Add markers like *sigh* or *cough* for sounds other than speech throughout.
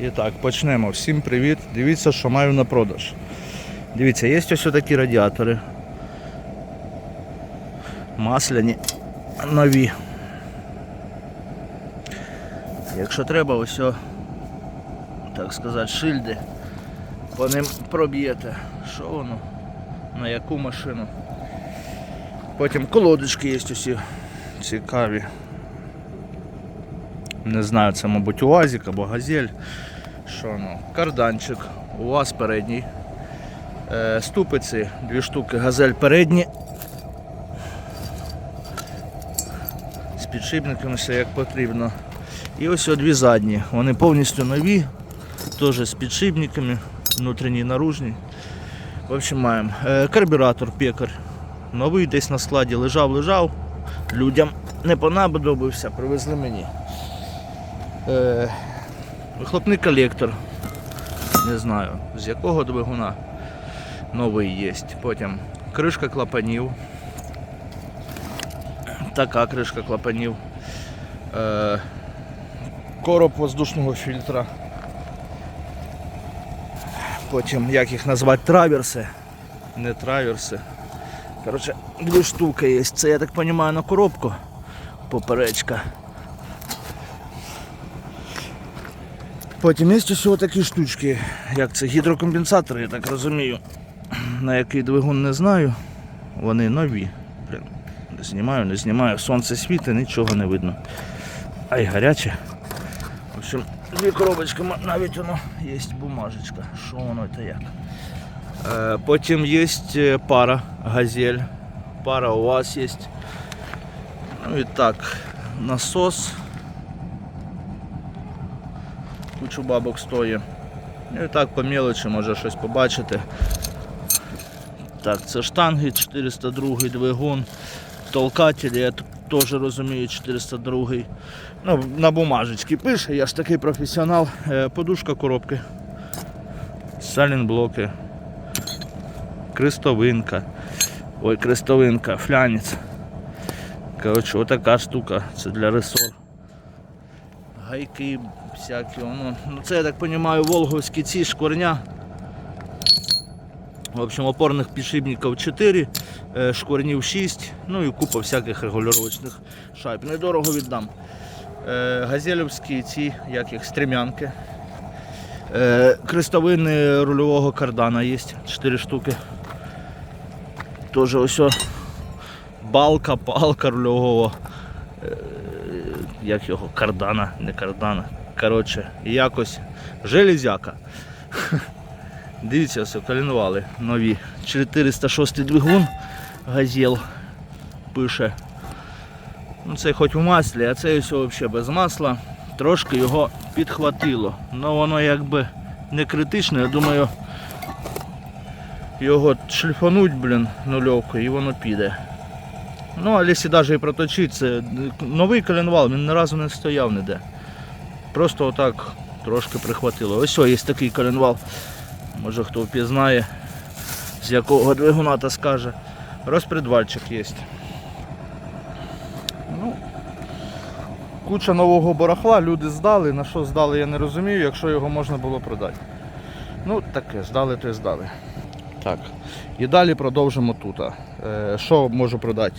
І так, почнемо. Всім привіт. Дивіться, що маю на продаж. Дивіться, є ось такі радіатори. Масляні, нові. Якщо треба, ось, так сказати, шильди. По ним проб'єте. Що воно? На яку машину? Потім колодочки є усі цікаві. Не знаю, це, мабуть, УАЗик або газель. Що ну? Карданчик, УАЗ передній. Е, ступиці, дві штуки, газель передні. З підшипниками все як потрібно. І ось дві задні. Вони повністю нові, теж з підшипниками, внутрішній, наружний. В общем, маємо. Е, карбюратор, пекар. Новий десь на складі лежав, лежав. Людям не понадобився, привезли мені. Е, вихлопний колектор. Не знаю, з якого двигуна новий є. Потім кришка клапанів. Така кришка клапанів. Е, короб воздушного фільтра. Потім, як їх назвати, траверси. Не траверси. Коротше, дві штуки є. Це, я так розумію, на коробку. Поперечка. Потім є ось такі штучки, як це гідрокомпенсатори, я так розумію. На який двигун не знаю. Вони нові. Блін, не знімаю, не знімаю. Сонце світить, нічого не видно. Ай, гаряче. В общем, дві коробочки, навіть воно є бумажечка. Що воно це як? Е, потім є е, пара газель. Пара у вас є. Ну і так, насос. Кучу бабок стоїть. Ну і так по мелочі може щось побачити. Так, це штанги 402 двигун. Толкателі, я теж розумію, 402. Ну, на бумажечці пише, я ж такий професіонал. Е, Подушка коробки. Салінблоки. Крестовинка. Ой, крестовинка, флянець. Коротше, отака штука. Це для ресор. Гайки всякі. Воно. Ну це я так розумію, волговські ці шкурня. В общем, опорних підшипників 4, е, шкурнів 6, ну і купа всяких регулювачних шайб. Недорого віддам. Е, Газелівські ці, як їх, стрімянки. Е, Крестовини рульового кардана є 4 штуки. Теж ось балка, палка рульового. Як його? Кардана, не кардана. Коротше, якось железяка. Дивіться, все, коленвали нові. 406 двигун газел пише. Ну, це хоч у маслі, а це все взагалі без масла. Трошки його підхватило. Ну воно якби не критичне, я думаю, його шліфануть, блін, нульовкою і воно піде. Ну, а якщо навіть і проточити, це новий коленвал, він ні разу не стояв ніде. Просто отак трошки прихватило. Ось о, є такий коленвал. Може хто впізнає, з якого двигуна та скаже. Розпредвальчик є. Ну, куча нового барахла, люди здали. На що здали, я не розумію, якщо його можна було продати. Ну, таке, здали, то й здали. Так. І далі продовжимо тут. Е, Що можу продати?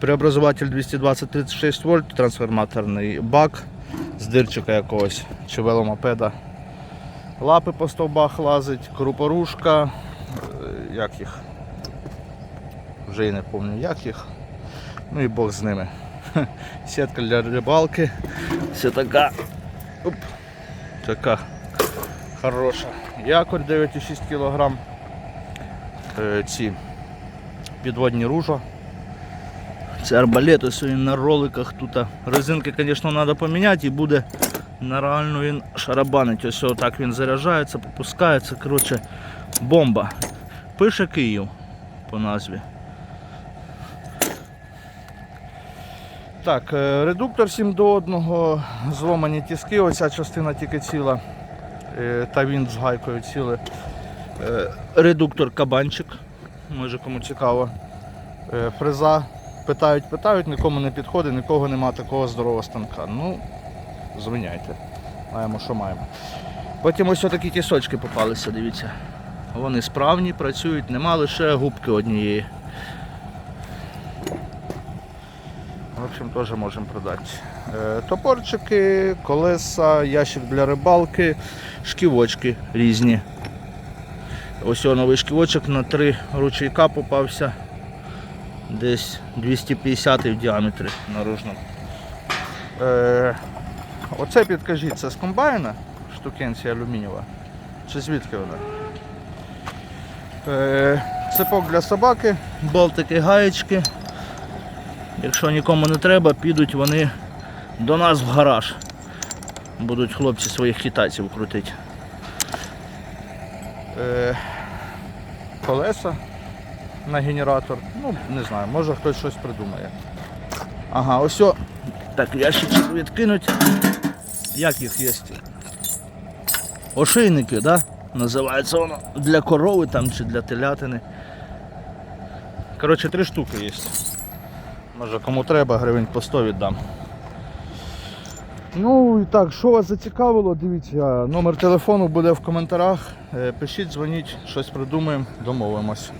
Преобразователь 220-36 вольт, трансформаторний бак з дирчика якогось чи веломопеда. Лапи по стовбах лазить, крупорушка, е, як їх. Вже і не пам'ятаю як їх. Ну і Бог з ними. *laughs* Сітка для рибалки. Все така. Оп, така хороша. Якорь 9,6 кг. Е, Ці підводні ружа. Це арбалет, ось він на роликах тут. Резинки, звісно, треба поміняти і буде нереально він шарабанить. Ось отак він заряджається, попускається. Коротше, бомба. Пише Київ по назві. Так, е, редуктор 7 до 1, зломані тіски, оця частина тільки ціла, е, та він з гайкою ціле. Е, Редуктор кабанчик, може кому цікаво. Фреза питають, питають, нікому не підходить, нікого нема такого здорового станка. Ну, звиняйте. Маємо, що маємо. Потім ось такі тісочки попалися, дивіться. Вони справні, працюють, нема лише губки однієї. В общем, теж можемо продати. Е, Топорчики, колеса, ящик для рибалки, шківочки різні. Ось новий шківочок на три ручейка попався. Десь 250 в діаметрі наружному. Е, оце підкажіть, це з комбайна штукенція алюмінієва. Чи звідки вона? Е, цепок для собаки, болтики, гаєчки. Якщо нікому не треба, підуть вони до нас в гараж. Будуть хлопці своїх китайців крутити. Е, колеса на генератор. Ну, не знаю, може хтось щось придумає. Ага, ось о. Так, ящичок відкинуть. Як їх є? Ошейники, да? Називається воно для корови там чи для телятини. Коротше, три штуки є. Може кому треба, гривень по 100 віддам. Ну і так, що вас зацікавило, дивіться, номер телефону буде в коментарях. Е, Пишіть, дзвоніть, щось придумаємо, домовимось.